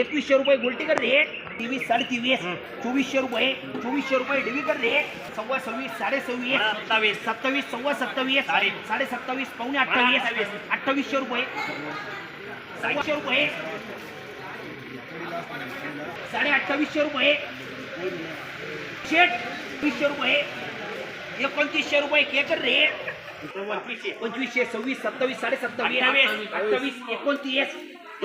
एकवीसशे रुपये गोल्टीकर रेट तेवीस साडे तेवीस चोवीसशे रुपये चोवीसशे रुपये डेबिकर रेट सव्वा सव्वीस साडे सव्वीस सत्तावीस. सत्तावीस सव्वा सत्तावीस साडे. सत्तावीस पावणे अठ्ठावीस अठ्ठावीस. अठ्ठावीसशे रुपये. सव्वाशे रुपये. साडे अठ्ठावीसशे रुपये. शेट वीसशे रुपये. एकोणतीसशे रुपये केकर रेट पंचवीसशे. सव्वीस सत्तावीस साडे सत्तावीस. अठ्ठावीस एकोणतीस.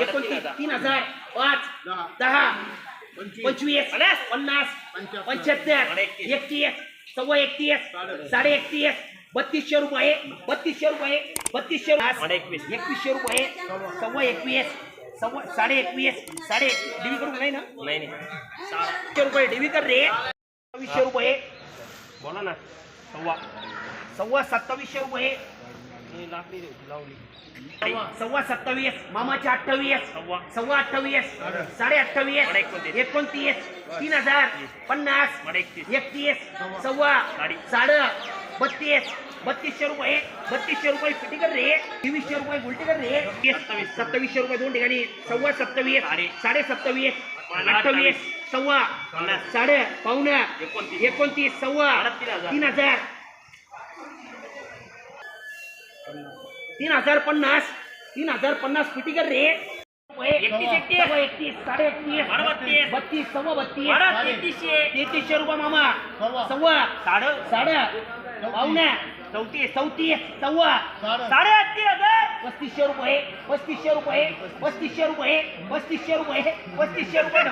एकोणतीस. तीन हजार पाच दहा. दहा पंचवीस. पन्नास. पंच्याहत्तर. एकतीस. सव्वा एकतीस साडे. एकतीस बत्तीसशे रुपये बत्तीसशे रुपये बत्तीसशे एकवीस. एकवीसशे रुपये सव्वा एकवीस सव्वा साडे एकवीस साडे डेबी करून नाही ना नाही एकशे रुपये डेबी कर रे सव्वीसशे रुपये बोला ना सव्वा सव्वा सत्तावीसशे रुपये लाकडी रे, लावली सव्वा सत्तावीस मामाचे अठ्ठावीस सव्वा सव्वा अठ्ठावीस साडे अठ्ठावीस एकोणतीस. तीन हजार पन्नास एकतीस. सव्वा साडे. बत्तीस बत्तीसशे रुपये बत्तीसशे रुपये फिटी कर रे तेवीसशे रुपये उलटी कर रे सत्तावीस. सत्तावीसशे रुपये दोन ठिकाणी सव्वा सत्तावीस साडे. साडे सत्तावीस. अठ्ठावीस सव्वा. साडे पावणे एकोणतीस. सव्वा साडेतीन हजार. तीन हजार तीन हजार पन्नास तीन हजार पन्नास फिटी कर रे? एकतीस, साडे एकतीस. बत्तीस. सव्वा बत्तीस. तेहतीसशे. तेहतीसशे रुपये मामा. सव्वा. साडे. साडे. पावणे चौतीस. चौतीस सव्वा. साडे. हजार पस्तीसशे रुपये. पस्तीसशे रुपये. पस्तीसशे रुपये. पस्तीसशे रुपये. पस्तीसशे रुपये